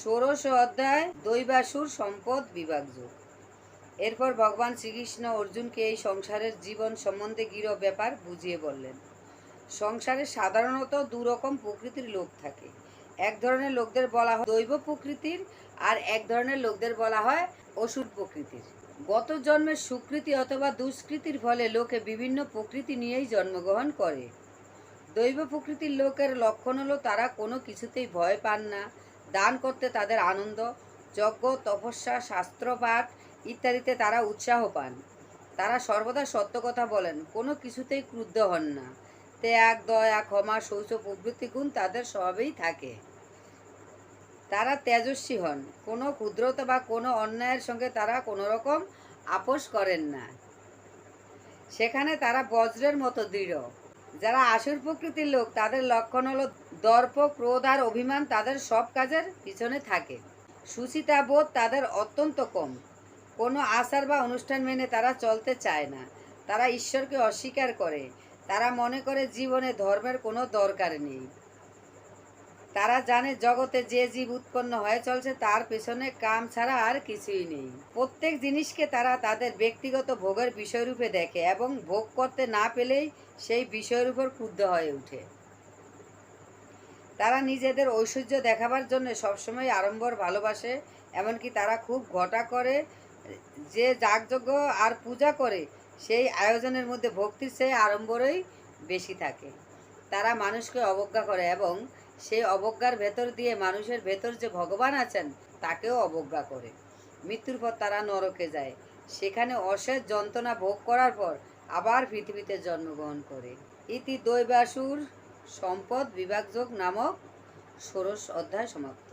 ষোড়শ অধ্যায় দৈবাসুর সম্পদ বিভাগযোগ এরপর ভগবান শ্রীকৃষ্ণ অর্জুনকে এই সংসারের জীবন সম্বন্ধে গৃহ ব্যাপার বুঝিয়ে বললেন। সংসারে সাধারণত দু রকম প্রকৃতির লোক থাকে। এক ধরনের লোকদের বলা হয় দৈব প্রকৃতির আর এক ধরনের লোকদের বলা হয় অসুর প্রকৃতির। গত জন্মের সুকৃতি অথবা দুষ্কৃতির ফলে লোকে বিভিন্ন প্রকৃতি নিয়েই জন্মগ্রহণ করে। দৈব প্রকৃতির লোকের লক্ষণ হলো তারা কোনো কিছুতেই ভয় পান না দান করতে তাদের আনন্দ, যজ্ঞ, তপস্যা, শাস্ত্রপাঠ ইত্যাদিতে তারা উৎসাহ পান। তারা সর্বদা সত্য কথা বলেন, কোনো কিছুতেই ক্রুদ্ধ হন না। ত্যাগ, দয়া, ক্ষমা, শৌচ, প্রভৃতি গুণ তাদের স্বভাবেই থাকে। তারা তেজস্বী হন, কোনো ক্ষুদ্রতা বা কোনো অন্যায়ের সঙ্গে তারা কোনো রকম আপোষ করেন না। সেখানে তারা বজ্রের মতো দৃঢ়। যারা আসুর প্রকৃতির লোক, তাদের লক্ষণ হলো দর্প ক্রোধ আর অভিমান তাদের সব কাজের পিছনে থাকে। সুচিতা বোধ তাদের অত্যন্ত কম। কোনো আচার বা অনুষ্ঠান মেনে তারা চলতে চায় না। তারা ঈশ্বরকে অস্বীকার করে। তারা মনে করে জীবনে ধর্মের কোনো দরকার নেই। তারা জানে জগতে যে জীব উৎপন্ন হয়ে চলছে তার পেছনে কাম ছাড়া আর কিছুই নেই। প্রত্যেক জিনিসকে তারা তাদের ব্যক্তিগত ভোগের বিষয়রূপে দেখে এবং ভোগ করতে না পেলেই সেই বিষয়ের উপর ক্রুদ্ধ হয়ে ওঠে। তারা নিজেদের ঐশ্বর্য দেখাবার জন্য সবসময় আড়ম্বর ভালোবাসে, এমনকি তারা খুব ঘটা করে, যে যাগযজ্ঞ আর পূজা করে, সেই আয়োজনের মধ্যে ভক্তির সেই আড়ম্বরই বেশি থাকে। তারা মানুষকে অবজ্ঞা করে এবং সেই অবজ্ঞার ভেতর দিয়ে মানুষের ভেতর যে ভগবান আছেন, তাকেও অবজ্ঞা করে। মৃত্যুর পর তারা নরকে যায়। সেখানে অশেষ যন্ত্রণা ভোগ করার পর আবার পৃথিবীতে জন্মগ্রহণ করে। ইতি দৈবাসুর সম্পদ বিভাগযোগ নামক ষোড়শ অধ্যায় সমাপ্ত।